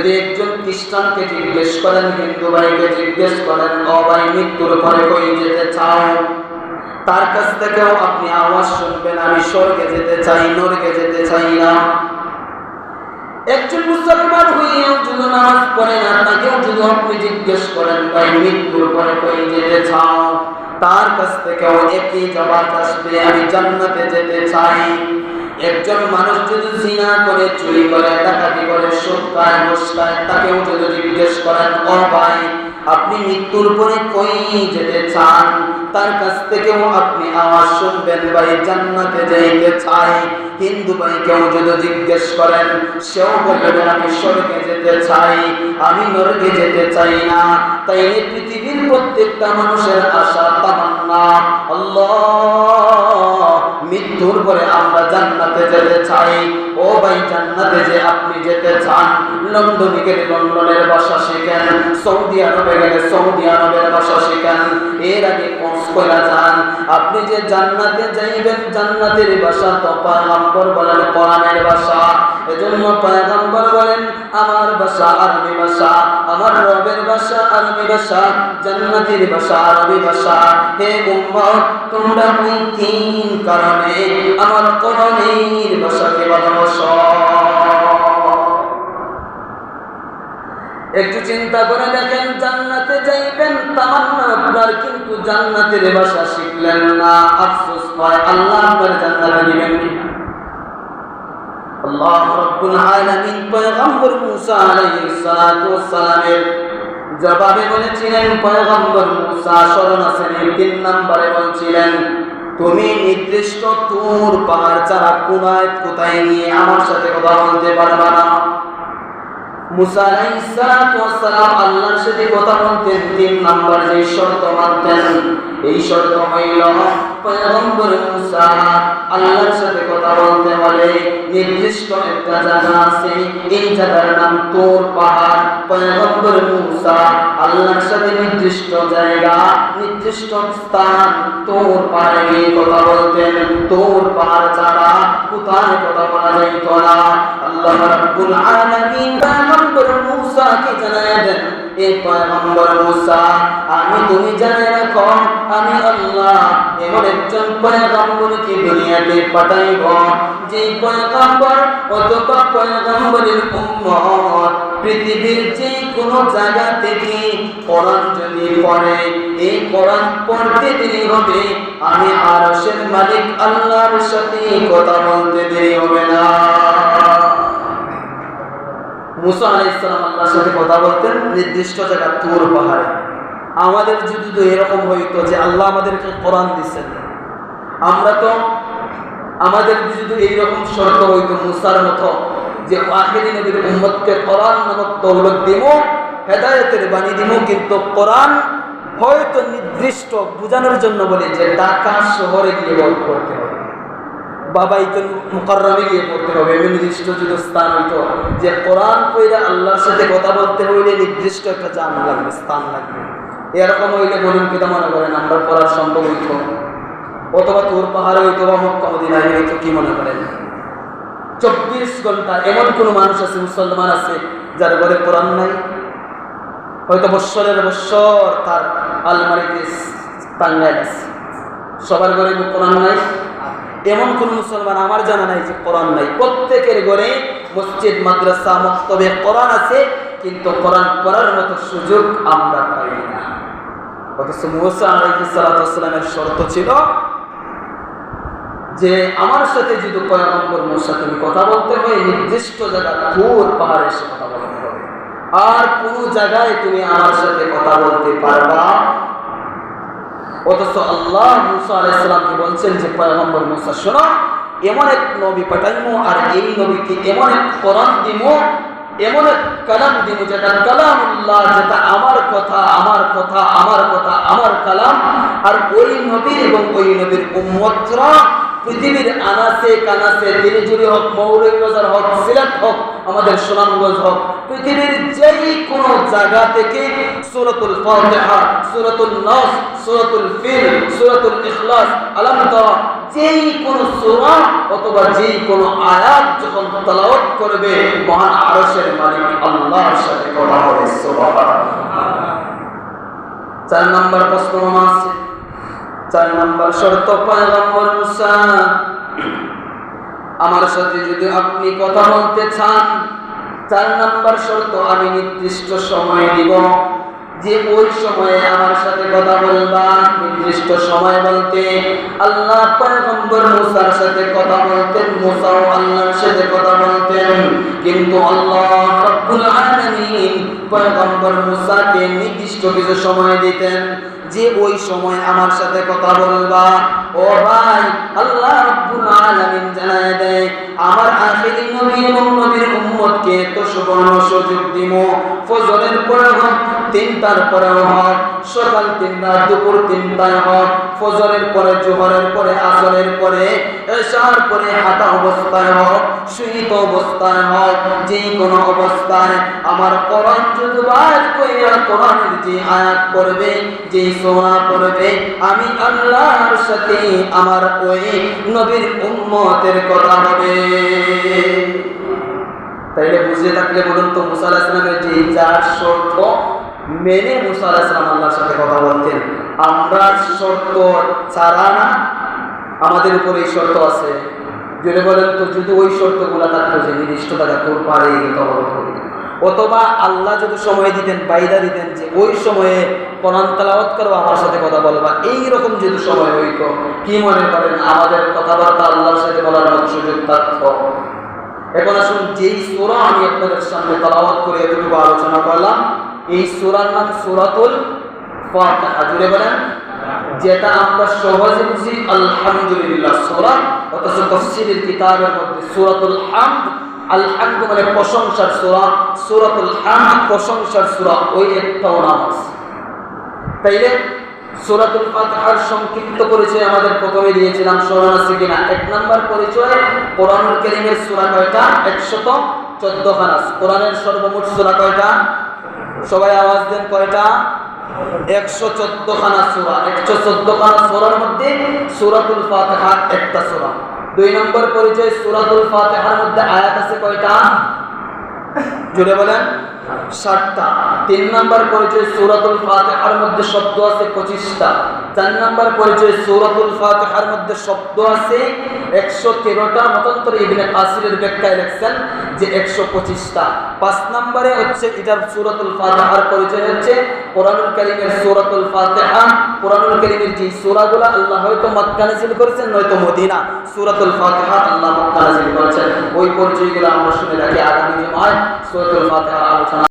যদি একজন খ্রিস্টানকে জিজ্ঞেস করেন, হিন্দু ভাইকে জিজ্ঞেস করেন ভাই মৃত্যুর পরে কই যেতে চাও? তার কাছ থেকেও আপনি আওয়াজ শুনবেন, আমি স্বর্গে যেতে চাই, নরকে যেতে চাই না। একজন মুসলমান হইয়াও যদি নামাজ পড়ে না, তাকেও যদি আপনি জিজ্ঞেস করেন, ভাই, মৃত্যুর পরে কই যেতে চাও? তার কাছ থেকেও একই জবাব আসবে, আমি জান্নাতে যেতে চাই। একজন মানুষ যদি জিনা করে, চুরি করে, ডাকাতি করে, সুদ খায় ঘুষ খায় তাকেও যদি জিজ্ঞেস করেন, ও ভাই, আপনি মৃত্যুর পরে কই যেতে চান? তার কাছ থেকেও আপনি আওয়াজ শুনবেন ভাই জান্নাতে যাইতে চাই। হিন্দু ভাই কেউ যদি জিজ্ঞেস করেন, সেও বলবে, আমি স্বর্গে যেতে চাই, আমি নরকে যেতে চাই না। তাই এই পৃথিবীর প্রত্যেকটা মানুষের আশা তামান্না। আল্লাহ মৃত্যুর পরে আমরা জান্নাতে যেতে চাই। ও ভাই, জান্নাতে যে আপনি যেতে চান লন্ডনে গেলে লন্ডনের ভাষা শিখেন, সৌদি আরবে গেলে সৌদি আরবের ভাষা শিখেন, এর আগে করে যান। আপনি যে জান্নাতে যাইবেন, জান্নাতের ভাষা তো পয়গম্বর বলেন, কোরআনের ভাষা। এজন্য পয়গম্বর বলেন, আমার ভাষা আরবি ভাষা, আমার রবের ভাষা আরবি ভাষা, জান্নাতের ভাষা আরবি ভাষা। হে উম্মত, তোমরা তিন কারণে আমার ভাষাকে ভালোবাসো একটু চিন্তা করে দেখেন, জান্নাতে যাইবেন তামান্না আপনার, কিন্তু জান্নাতের ভাষা শিখলেন না। আফসোস হয়, আল্লাহ আপনার জান্নাতে দিবেন আল্লাহ রাব্বুল আলামিন পয়গম্বর মুসা আলাইহিস সালাতু ওয়াস সালামের জবাবে বলেছিলেন, পয়গম্বর মুসা স্মরণ আছেন তিন নম্বরে বলছিলেন তুমি নির্দিষ্ট তোর পাহাড় ছাড়া কোনায় কোথায় নিয়ে আমার সাথে কথা বলতে পারবা না? মুসা আলাইহিসসালাম আল্লাহর সাথে কথা বলতেন। তিন নাম্বার যে শর্ত মানতেন, এই শর্ত হইল পয়গম্বর মুসা আল্লাহর সাথে কথা বলতে হলে নির্দিষ্ট একটা জায়গা আছে, এই জায়গার নাম তোর পাহাড়। পয়গম্বর মুসা আল্লাহর সাথে নির্দিষ্ট জায়গা, নির্দিষ্ট স্থান, তোর পাহাড়ে গিয়ে কথা বলতেন। তোর পাহাড় ছাড়া কোথায় কথা বলা যাইত না। আল্লাহ রাব্বুল আলামিন পয়গম্বর মুসাকে জানায় এই পয়গম্বর মুসা, আমি তুমি জানে রাখো, আমি আল্লাহ এমন একজন পয়গম্বরকে দুনিয়াতে পাঠাইব, যে পয়গম্বর অথবা পয়গম্বরের উম্মত পৃথিবীর যে কোনো জায়গা থেকে কোরআন যদি পড়ে, এই কোরআন পড়তে দেরি হবে, আমি আরশের মালিক আল্লাহর সাথে কথা বলতে দেরি হবে না। মুসা আলাইসালাম আল্লাহর সাথে কথা বলতেন, নির্দিষ্ট জায়গা তুর পাহাড়ে। আমাদের যদি তো এরকম হইতো যে আল্লাহ আমাদেরকে কোরআন দিচ্ছেন আমরা তো, আমাদের যদি এইরকম শর্ত হইতো মুসার মতো যে আখেরি নবীর উম্মতকে কোরআন নামক দৌলত দিব হেদায়তের বাণী দিব কিন্তু কোরআন হয়তো নির্দিষ্ট বোঝানোর জন্য বলে যে ঢাকা শহরে গিয়ে বল করতে হবে। বাবাইতুল মুকাররমে গিয়ে পড়তে হবে। নির্দিষ্ট যদি স্থান হইতো, যে কোরআন কইরা আল্লাহর সাথে কথা বলতে হইলে নির্দিষ্ট একটা জান লাগবে, স্থান লাগবে। এরকম হইলে বলুন কিতা মনে করেন, আমরা পড়ার সম্ভব হইতো? অথবা তোর পাহাড়ে হইতো বা মক্কা, মদিনায় হইতো, কি মনে করেন? চব্বিশ ঘণ্টা এমন কোন মানুষ আছে, মুসলমান আছে, যার ঘরে কোরআন নাই? হয়তো বৎসরের বৎসর তার আলমারিতে টাঙ্গায় আছে। সবার ঘরে কোরআন নাই? এমন কোন মুসলমান আমার জানা নাই যে কোরআন নাই। প্রত্যেকের ঘরে মসজিদ, মাদ্রাসা, মক্তবে কোরআন আছে, কিন্তু কোরআন পড়ার মতো সুযোগ আমরা পাই না। শর্ত ছিল যে আমার সাথে যদি কথা বলতে নির্দিষ্ট কথা বলতে হবে। আর কোন জায়গায় তুমি আমার সাথে কথা বলতে পারবা অথচ আল্লাহ মুসা আলাইসালামকে বলছেন যে, পয়গম্বর মুসা, শোনো, এমন এক নবী পাঠাইমো আর এই নবীকে এমন এক কোরআন দিব এমন এক কালাম দিব যেটা কালামুল্লাহ, যেটা আমার কথা আমার কথা আমার কথা, আমার কালাম। আর ওই নবী এবং ওই নবীর উম্মতরা পৃথিবীর আনাসে কানাসে, দিনজুরি হোক, মৌলভীবাজার হোক, সিলেট হোক, আমাদের সুনামগঞ্জ হোক, পৃথিবীর কোন জায়গা থেকে সূরাতুল ফাতিহা, সূরাতুল নাস, সূরাতুল ফিল, সূরাতুল ইখলাস, আলম তারা, যেই কোন সূরা অথবা যেই কোন আয়াত যখন তেলাওয়াত করবে, মহান আরশের মালিক আল্লাহর সাথে কথা হবে চার নম্বর প্রশ্ন আছে চার নম্বর শর্ত, পয়গম্বর মুসা, আমার সাথে যদি আপনি কথা বলতে চান চার নাম্বার শর্ত, আমি নির্দিষ্ট সময় দিব। যে ওই সময়ে আমার সাথে কথা বলবা, নির্দিষ্ট সময় বলতে আল্লাহ পয়গম্বর মুসার সাথে কথা বলতেন, মুসাও আল্লাহর সাথে কথা বলতেন। কিন্তু আল্লাহ রব্বুল আলামিন পয়গম্বর মুসাকে নির্দিষ্ট কিছু সময় দিতেন, যে ওই সময় আমার সাথে কথা বলবা। ও ভাই, আল্লাহ রাব্বুল আলামিন জানায় দেয় আমার আখিরি নবী এবং নবীর উম্মতকে তো সুবর্ণ সুযোগ দিমু। ফজরের পরে তিনটার পরেও হোক সকাল তিনটা, দুপুর তিনটায় হোক ফজরের পরে, জোহরের পরে, আসরের পরে, এশার পরে হাঁটা অবস্থায় হোক শুইত অবস্থায় হোক যে কোনো অবস্থায়। আমার কোরআন যদি বার কইরা কোরআনের যে আয়াত পড়বে, যে সোনা পড়বে, আমি আল্লাহর সাথে আমার ওই নবীর উম্মতের কথা হবে। তাইলে বুঝে থাকলে বলুন তো, মুসা আলাহিস যে চার মেনে মুসা আলাহিস ইসলাম আল্লাহর সাথে কথা বলতেন। আমরা শর্ত ছাড়া না, আমাদের উপর এই শর্ত আছে। যদি বলেন তো, যদি ওই শর্তগুলো থাকতো যে নির্দিষ্টতা তোর পারে অথবা আল্লাহ যদি সময় দিতেন বাইদা দিতেন যে ওই সময়ে কোরআন তালাওয়াত করব আমার সাথে কথা বলবা। এই রকম যদি সময় হইতো, কি মনে করেন আমাদের কথাবার্তা আল্লাহর সাথে বলার মতো সুযোগ থাকতো? এখন আসুন, যেই সোরা আমি আপনাদের সামনে তালাওয়াত করে এতটুকু আলোচনা করলাম এই সোরার নাম সুরাতুল ফাতিহা। জুড়ে বলেন। যেটা আমরা সহজে বুঝি, আলহামদুলিল্লাহ, সোরা। অথচ তফসিলের কিতাবের মধ্যে সুরাতুল হামদ, আলহামদু মানে প্রশংসার সোরা, সুরাতুল হামদ প্রশংসার সোরা, ওই একটাও নাম আছে। তাইলে সুরাতুল ফাতিহার সংক্ষিপ্ত পরিচয় আমাদের প্রথমে দিয়েছিলাম স্মরণ আছে কিনা? এক নাম্বার পরিচয়, কোরআনুল কারীমের সূরা কয়টা? 114 খানা কোরআনের সর্বমোট সূরা কয়টা? সবাই আওয়াজ দেন কয়টা? 114 খানা সোরা। একশো চোদ্দ খানা সুরার মধ্যে সুরাতুল ফাতেহার একটা সুরা। দুই নম্বর পরিচয় সুরাতুল ফাতেহার মধ্যে আয়াত আছে কয়টা? জুড়ে বলেন। ষাটটা। তিন নম্বর পরিচয় সুরাতুল ফাতেহার মধ্যে শব্দ আছে পঁচিশটা। চার নাম্বার পরিচয় সৌরাতুল ফাতেহার মধ্যে শব্দ আছে। একশো তেরোটা মতান্তর ইবনে কাসিরের ব্যাখ্যায় লেখছেন যে একশো পঁচিশটা। পাঁচ নম্বরে হচ্ছে এটার সৌরাতুল ফাতেহার পরিচয় হচ্ছে। কোরআনুল কারিমের সৌরাতুল ফাতেহা, কোরআনুল কারিমের যে সূরাগুলো আল্লাহ হয়তো মক্কা নাযিল করেছেন, নয়তো মদিনা। সূরাতুল ফাতিহা আল্লাহ মক্কা নাযিল করেছেন। ওই পরিচয়গুলো আমরা শুনে রাখি আগামী জুমায়। সূরাতুল ফাতিহা আলোচনা